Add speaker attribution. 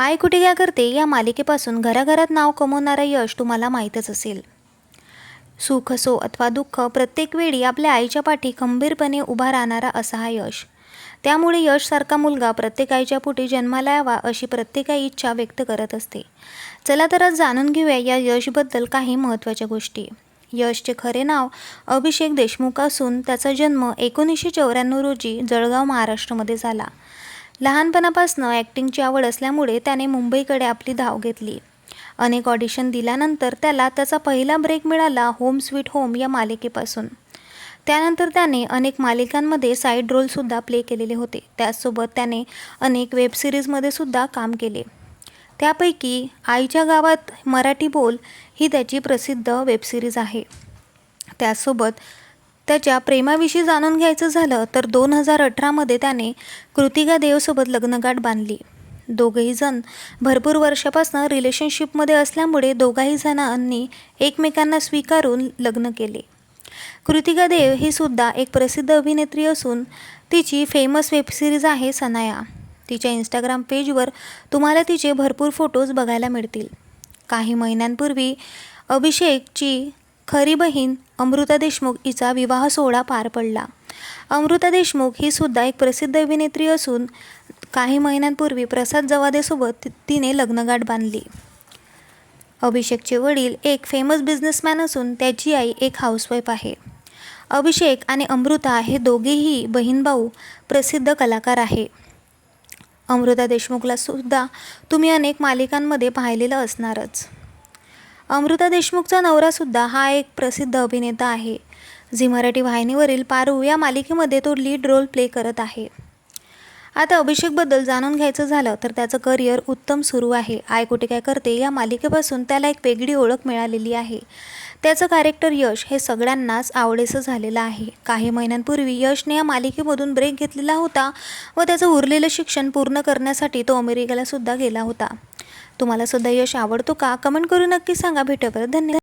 Speaker 1: I कुठे क्या करते? या मालिकेपासून घराघरात नाव कमवणारा यश तुम्हाला माहीतच असेल. सुख असो अथवा दुःख प्रत्येक वेळी आपल्या आईच्या पाठी खंबीरपणे उभा राहणारा असा हा यश. त्यामुळे यशसारखा मुलगा प्रत्येक आईच्या पोटी जन्माला यावा अशी प्रत्येक आई इच्छा व्यक्त करत असते. चला तर आज जाणून घेऊया या यशबद्दल काही महत्त्वाच्या गोष्टी. यशचे खरे नाव अभिषेक देशमुख असून त्याचा जन्म एकोणीसशे चौऱ्याण्णव रोजी जळगाव महाराष्ट्रामध्ये झाला. लहानपणापासून ॲक्टिंगची आवड असल्यामुळे त्याने मुंबईकडे आपली धाव घेतली. अनेक ऑडिशन दिल्यानंतर त्याला त्याचा पहिला ब्रेक मिळाला होम स्वीट होम या मालिकेपासून. त्यानंतर त्याने अनेक मालिकांमध्ये साईड रोलसुद्धा प्ले केलेले होते. त्याचसोबत त्याने अनेक वेब सिरीजमध्ये सुद्धा काम केले. त्यापैकी आईच्या गावात मराठी बोल ही त्याची प्रसिद्ध वेबसिरीज आहे. त्याचसोबत त्याच्या प्रेमाविषयी जाणून घ्यायचं झालं तर दोन हजार अठरामध्ये त्याने कृतिका देवसोबत लग्नगाठ बांधली. दोघंही जण भरपूर वर्षापासून रिलेशनशिपमध्ये असल्यामुळे दोघाही जणांनी एकमेकांना स्वीकारून लग्न केले. कृतिका देव ही सुद्धा एक प्रसिद्ध अभिनेत्री असून तिची फेमस वेबसिरीज आहे सनाया. तिच्या इंस्टाग्राम पेजवर तुम्हाला तिचे भरपूर फोटोज बघायला मिळतील. काही महिन्यांपूर्वी अभिषेकची खरी बहीण अमृता देशमुख हिचा विवाह सोहळा पार पडला. अमृता देशमुख ही सुद्धा एक प्रसिद्ध अभिनेत्री असून काही महिन्यांपूर्वी प्रसाद जवादेसोबत तिने लग्नगाठ बांधली. अभिषेकचे वडील एक फेमस बिझनेसमॅन असून त्याची आई एक हाऊसवाईफ आहे. अभिषेक आणि अमृता हे दोघेही बहीण भाऊ प्रसिद्ध कलाकार आहे. अमृता देशमुखला सुद्धा तुम्ही अनेक मालिकांमध्ये पाहिलेलं असणारच. अमृता देशमुखचा नवरासुद्धा हा एक प्रसिद्ध अभिनेता आहे. झी मराठी वाहिनीवरील पारू या मालिकेमध्ये तो लीड रोल प्ले करत आहे. आता अभिषेकबद्दल जाणून घ्यायचं झालं तर त्याचं करिअर उत्तम सुरू आहे. आय कुठे काय करते या मालिकेपासून त्याला एक वेगळी ओळख मिळालेली आहे. त्याचं कॅरेक्टर यश हे सगळ्यांनाच आवडेसं झालेलं आहे. काही महिन्यांपूर्वी यशने या मालिकेमधून ब्रेक घेतलेला होता व त्याचं उरलेलं शिक्षण पूर्ण करण्यासाठी तो अमेरिकेला सुद्धा गेला होता. तुम्हाला सुद्धा यश आवडतो का? कमेंट करून नक्की सांगा. भेटूया धन्यवाद.